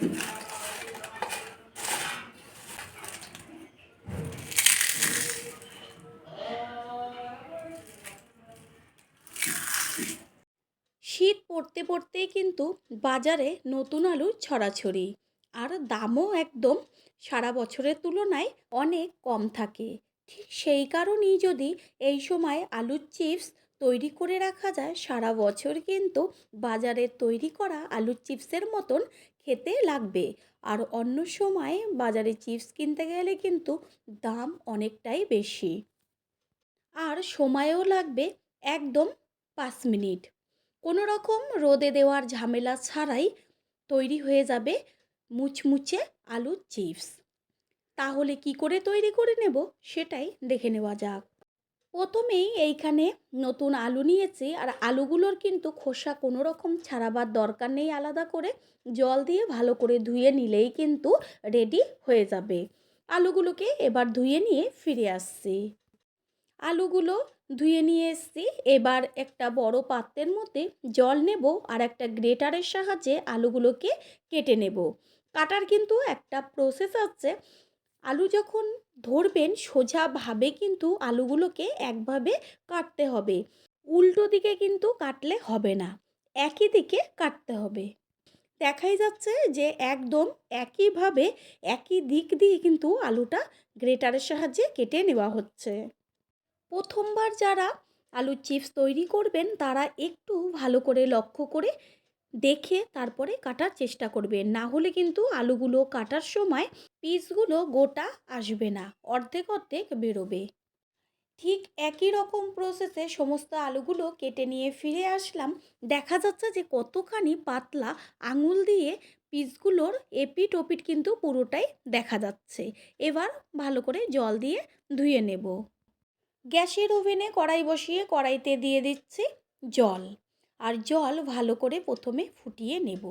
শীত পড়তে পড়তেই কিন্তু বাজারে নতুন আলুর ছড়াছড়ি। আর দামও একদম সারা বছরের তুলনায় অনেক কম থাকে। ঠিক সেই কারণেই যদি এই সময় আলুর চিপস তৈরি করে রাখা যায়। সারা বছর কিন্তু বাজারে তৈরি করা আলুর চিপসের মতন খেতে লাগবে। আর অন্য সময় বাজারে চিপস কিনতে গেলে কিন্তু দাম অনেকটাই বেশি। আর সময়ও লাগবে একদম পাঁচ মিনিট। কোনো রকম রোদে দেওয়ার ঝামেলা ছাড়াই তৈরি হয়ে যাবে মুচমুচে আলুর চিপস। তাহলে কি করে তৈরি করে নেব সেটাই দেখে নেওয়া যাক। প্রথমেই এইখানে নতুন আলু নিয়েছি আর আলুগুলোর কিন্তু খোসা কোনো রকম ছাড়াবার দরকার নেই আলাদা করে। জল দিয়ে ভালো করে ধুয়ে নিলেই কিন্তু রেডি হয়ে যাবে। আলুগুলোকে এবার ধুয়ে নিয়ে ফিরে আসছি। আলুগুলো ধুয়ে নিয়ে এসেছি। এবার একটা বড় পাত্রের মধ্যে জল নেব আর একটা গ্রেটারের সাহায্যে আলুগুলোকে কেটে নেব। কাটার কিন্তু একটা প্রসেস আছে। আলু যখন ধরবেন সোজাভাবে কিন্তু আলুগুলোকে একভাবে কাটতে হবে। উল্টো দিকে কিন্তু কাটলে হবে না, একই দিকে কাটতে হবে। দেখাই যাচ্ছে যে একদম একইভাবে একই দিক দিয়ে কিন্তু আলুটা গ্রেটারের সাহায্যে কেটে নেওয়া হচ্ছে। প্রথমবার যারা আলুর চিপস তৈরি করবেন তারা একটু ভালো করে লক্ষ্য করে দেখে তারপরে কাটার চেষ্টা করবেন না হলে কিন্তু আলুগুলো কাটার সময় পিসগুলো গোটা আসবে না, অর্ধেক অর্ধেক বেরোবে। ঠিক একই রকম প্রসেসে সমস্ত আলুগুলো কেটে নিয়ে ফিরে আসলাম। দেখা যাচ্ছে যে কতখানি পাতলা আঙুল দিয়ে পিসগুলোর এপিট ওপিট কিন্তু পুরোটাই দেখা যাচ্ছে। এবার ভালো করে জল দিয়ে ধুয়ে নেব। গ্যাসের ওভেনে কড়াই বসিয়ে কড়াইতে দিয়ে দিচ্ছি জল। আর জল ভালো করে প্রথমে ফুটিয়ে নেব।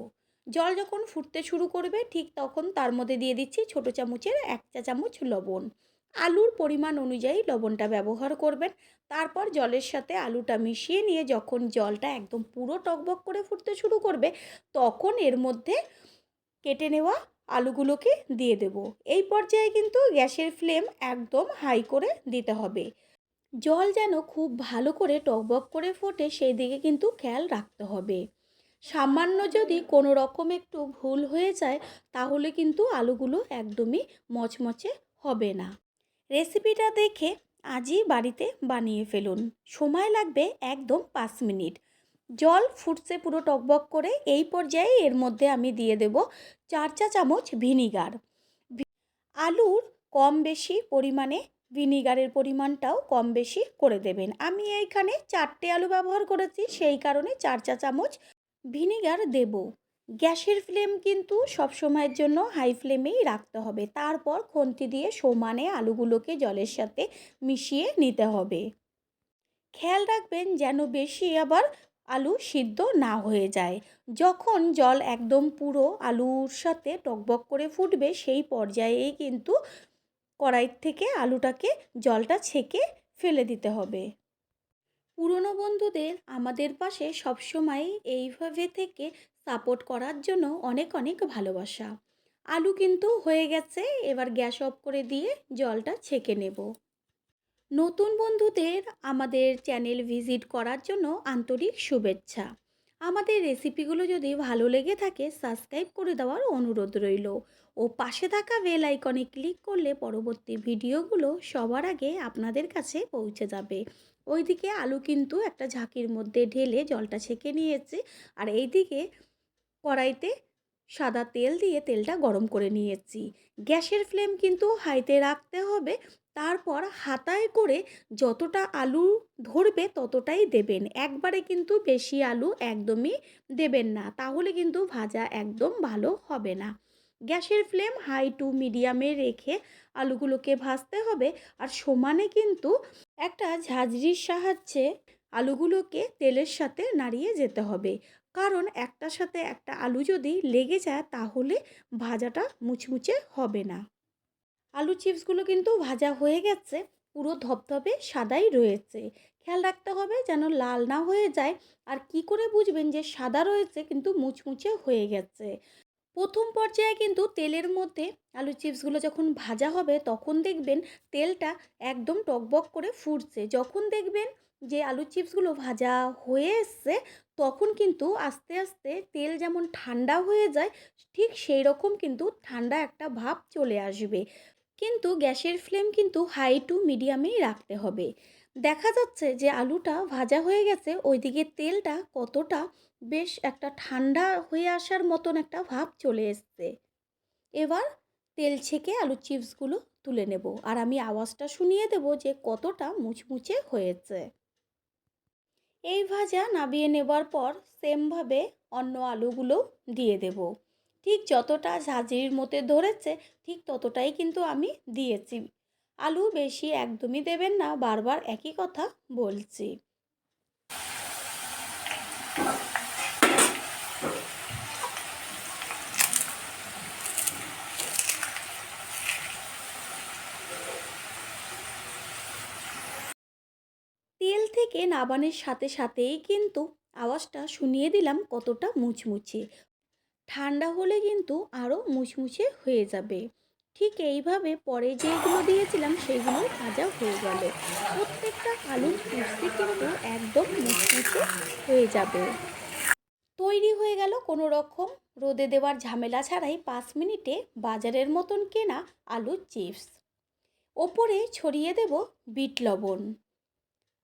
জল যখন ফুটতে শুরু করবে, ঠিক তখন তার মধ্যে দিয়ে দিচ্ছি ছোটো চামচের এক চা চামচ লবণ। আলুর পরিমাণ অনুযায়ী লবণটা ব্যবহার করবেন। তারপর জলের সাথে আলুটা মিশিয়ে নিয়ে যখন জলটা একদম পুরো টকবক করে ফুটতে শুরু করবে, তখন এর মধ্যে কেটে নেওয়া আলুগুলোকে দিয়ে দেব। এই পর্যায়ে কিন্তু গ্যাসের ফ্লেম একদম হাই করে দিতে হবে। জল যেন খুব ভালো করে টকবক করে ফোটে সেই দিকে কিন্তু খেয়াল রাখতে হবে। সামান্য যদি কোনো রকম একটু ভুল হয়ে যায়, তাহলে কিন্তু আলুগুলো একদমই মচমচে হবে না। রেসিপিটা দেখে আজই বাড়িতে বানিয়ে ফেলুন। সময় লাগবে একদম পাঁচ মিনিট। জল ফুটছে পুরো টকবক করে, এই পর্যায়ে এর মধ্যে আমি দিয়ে দেব চার চা চামচ ভিনিগার আলুর কম বেশি পরিমাণে ভিনিগারের পরিমাণটাও কম বেশি করে দেবেন। আমি এইখানে চারটে আলু ব্যবহার করেছি, সেই কারণে চার চা চামচ ভিনিগার দেব। গ্যাসের ফ্লেম কিন্তু সব সময়ের জন্য হাই ফ্লেমেই রাখতে হবে। তারপর খুন্তি দিয়ে সমানে আলুগুলোকে জলের সাথে মিশিয়ে নিতে হবে। খেয়াল রাখবেন যেন বেশি আবার আলু সিদ্ধ না হয়ে যায়। যখন জল একদম পুরো আলুর সাথে টকবক করে ফুটবে, সেই পর্যায়েই কিন্তু কড়াইর থেকে আলুটাকে জলটা ছেঁকে ফেলে দিতে হবে। পুরনো বন্ধুদের আমাদের পাশে সবসময় এইভাবে থেকে সাপোর্ট করার জন্য অনেক অনেক ভালোবাসা। আলু কিন্তু হয়ে গেছে, এবার গ্যাস অফ করে দিয়ে জলটা ছেঁকে নেব। নতুন বন্ধুদের আমাদের চ্যানেল ভিজিট করার জন্য আন্তরিক শুভেচ্ছা। আমাদের রেসিপিগুলো যদি ভালো লেগে থাকে, সাবস্ক্রাইব করে দেওয়ার অনুরোধ রইল। ও পাশে থাকা বেল আইকনে ক্লিক করলে পরবর্তী ভিডিওগুলো সবার আগে আপনাদের কাছে পৌঁছে যাবে। ওইদিকে আলু কিন্তু একটা ঝাঁকির মধ্যে ঢেলে জলটা ছেঁকে নিয়েছে। আর এইদিকে কড়াইতে সাদা তেল দিয়ে তেলটা গরম করে নিয়েছি। গ্যাসের ফ্লেম কিন্তু হাইতে রাখতে হবে, তারপর হাতায় করে যতটা আলু ধরবে ততটাই দেবেন। একবারে কিন্তু বেশি আলু একদমই দেবেন না, তাহলে কিন্তু ভাজা একদম ভালো হবে না। গ্যাসের ফ্লেম হাই টু মিডিয়ামে রেখে আলুগুলোকে ভাজতে হবে, আর সমানে কিন্তু একটা ঝাঁঝরির সাহায্যে আলুগুলোকে তেলের সাথে নাড়িয়ে যেতে হবে। কারণ একটার সাথে একটা আলু যদি লেগে যায়, তাহলে ভাজাটা মুচমুচে হবে না। আলু চিপসগুলো কিন্তু ভাজা হয়ে গেছে, পুরো ধপধপে সাদাই রয়েছে। খেয়াল রাখতে হবে যেন লাল না হয়ে যায়। আর কি করে বুঝবেন যে সাদা রয়েছে, কিন্তু মুচমুচে হয়ে গেছে? প্রথম পর্যায়ে কিন্তু তেলের মধ্যে আলু চিপসগুলো যখন ভাজা হবে, তখন দেখবেন তেলটা একদম টকবক করে ফুটছে। যখন দেখবেন যে আলু চিপসগুলো ভাজা হয়ে এসছে, তখন কিন্তু আস্তে আস্তে তেল যেমন ঠান্ডা হয়ে যায়, ঠিক সেই রকম কিন্তু ঠান্ডা একটা ভাব চলে আসবে। কিন্তু গ্যাসের ফ্লেম কিন্তু হাই টু মিডিয়ামেই রাখতে হবে। দেখা যাচ্ছে যে আলুটা ভাজা হয়ে গেছে, ওইদিকে তেলটা কতটা বেশ একটা ঠান্ডা হয়ে আসার মতন একটা ভাব চলে এসছে। এবার তেল ছেঁকে আলু চিপসগুলো তুলে নেব। আর আমি আওয়াজটা শুনিয়ে দেব যে কতটা মুচমুচে হয়েছে। এই ভাজা নাবিয়ে নেবার পর সেমভাবে অন্য আলুগুলো দিয়ে দেব। ঠিক যতটা ঝাঁঝরির মতে ধরেছে, ঠিক ততটাই কিন্তু আমি দিয়েছি। আলু বেশি একদমই দেবেন না, বারবার একই কথা বলছি তেল থেকে নাবানের সাথে সাথেই কিন্তু আওয়াজটা শুনিয়ে দিলাম কতটা মুচমুচে। ঠান্ডা হলে কিন্তু আরও মুচমুচে হয়ে যাবে। ঠিক এইভাবে পরে যেগুলো দিয়েছিলাম সেগুলো ভাজা হয়ে গেল। প্রত্যেকটা আলুর চিপসই কিন্তু একদম মুচমুচে হয়ে যাবে। তৈরি হয়ে গেল কোনো রকম রোদে দেওয়ার ঝামেলা ছাড়াই পাঁচ মিনিটে বাজারের মতন কেনা আলুর চিপস। ওপরে ছড়িয়ে দেব বিট লবণ।